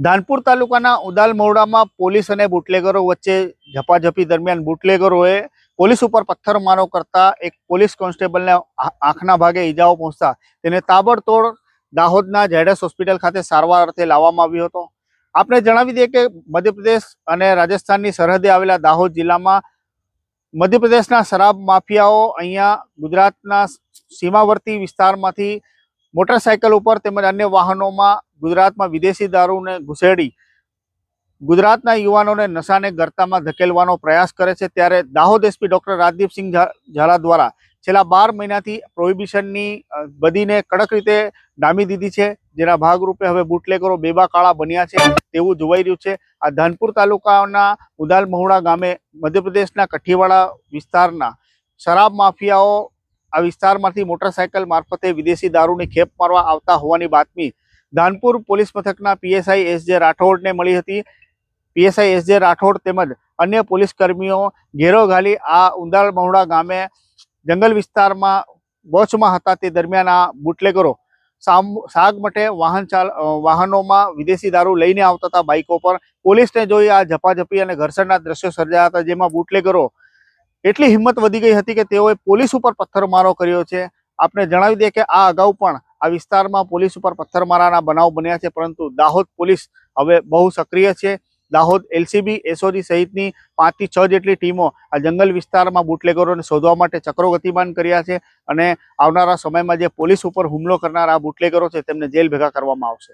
ધાનપુર તાલુકાના ઉદાલ મહુડામાં પોલીસ અને બુટલેગરો વચ્ચે ઝપાઝપી દરમિયાન બુટલેગરોએ પોલીસ ઉપર પથ્થરમારો કરતા એક પોલીસ કોન્સ્ટેબલને આંખના ભાગે ઈજાઓ પહોંચતા તેને તાબડતોડ દાહોદના જેડેસ હોસ્પિટલ ખાતે સારવાર અર્થે લાવવામાં આવ્યો હતો. આપણે જણાવી દઈએ કે મધ્યપ્રદેશ અને રાજસ્થાનની સરહદે આવેલા દાહોદ જિલ્લામાં મધ્યપ્રદેશના શરાબ માફિયાઓ અહીંયા ગુજરાતના સીમાવર્તી વિસ્તારમાંથી મોટરસાયકલ ઉપર તેમજ અન્ય વાહનોમાં ગુજરાતમાં વિદેશી દારૂને ઘુસેડી ગુજરાતના યુવાનોને નશાને ગરતામાં ધકેલવાનો પ્રયાસ કરે છે, ત્યારે દાહોદ એસપી ડૉક્ટર રાજદીપસિંહ ઝાલા દ્વારા છેલ્લા બાર મહિનાથી પ્રોહિબિશનની બધીને કડક રીતે ડામી દીધી છે, જેના ભાગરૂપે હવે બુટલેગરો બેબા કાળા બન્યા છે તેવું જોવાઈ રહ્યું છે. આ ધાનપુર તાલુકાના ઉદાલ મહુડા ગામે મધ્યપ્રદેશના કઠીવાડા વિસ્તારના શરાબ માફિયાઓ આ વિસ્તારમાંથી મોટરસાયકલ મારફતે વિદેશી દારૂની ખેપ મારવા આવતા હોવાની બાતમી ધાનપુર પોલીસ મથકના પીએસઆઈ એસ જે રાઠોડને મળી હતી. પીએસઆઈ એસ જે રાઠોડ તેમજ અન્ય પોલીસ કર્મીઓ ઘેરો ઘાલી આ ઉંદાળ મહુડા ગામે જંગલ વિસ્તારમાં વોચમાં હતા તે દરમિયાન આ બુટલેગરો સાગ મટે વાહન ચાલ વાહનોમાં વિદેશી દારૂ લઈને આવતા હતા બાઇકો પર. પોલીસને જોઈ આ ઝપાઝપી અને ઘર્ષણના દ્રશ્યો સર્જાયા હતા, જેમાં બુટલેગરો એટલી હિંમત વધી ગઈ હતી કે તેઓએ પોલીસ ઉપર પથ્થરમારો કર્યો છે. આપણે જણાવી દઈએ કે આ અગાઉ પણ આ વિસ્તારમાં પોલીસ ઉપર પથ્થરમારાના બનાવ બન્યા છે, પરંતુ દાહોદ પોલીસ હવે બહુ સક્રિય છે. દાહોદ એલસીબી, એસઓજી સહિતની પાંચથી છ જેટલી ટીમો આ જંગલ વિસ્તારમાં બુટલેગરોને શોધવા માટે ચક્રો ગતિમાન કર્યા છે અને આવનારા સમયમાં જે પોલીસ ઉપર હુમલો કરનાર આ બુટલેગરો છે તેમને જેલ ભેગા કરવામાં આવશે.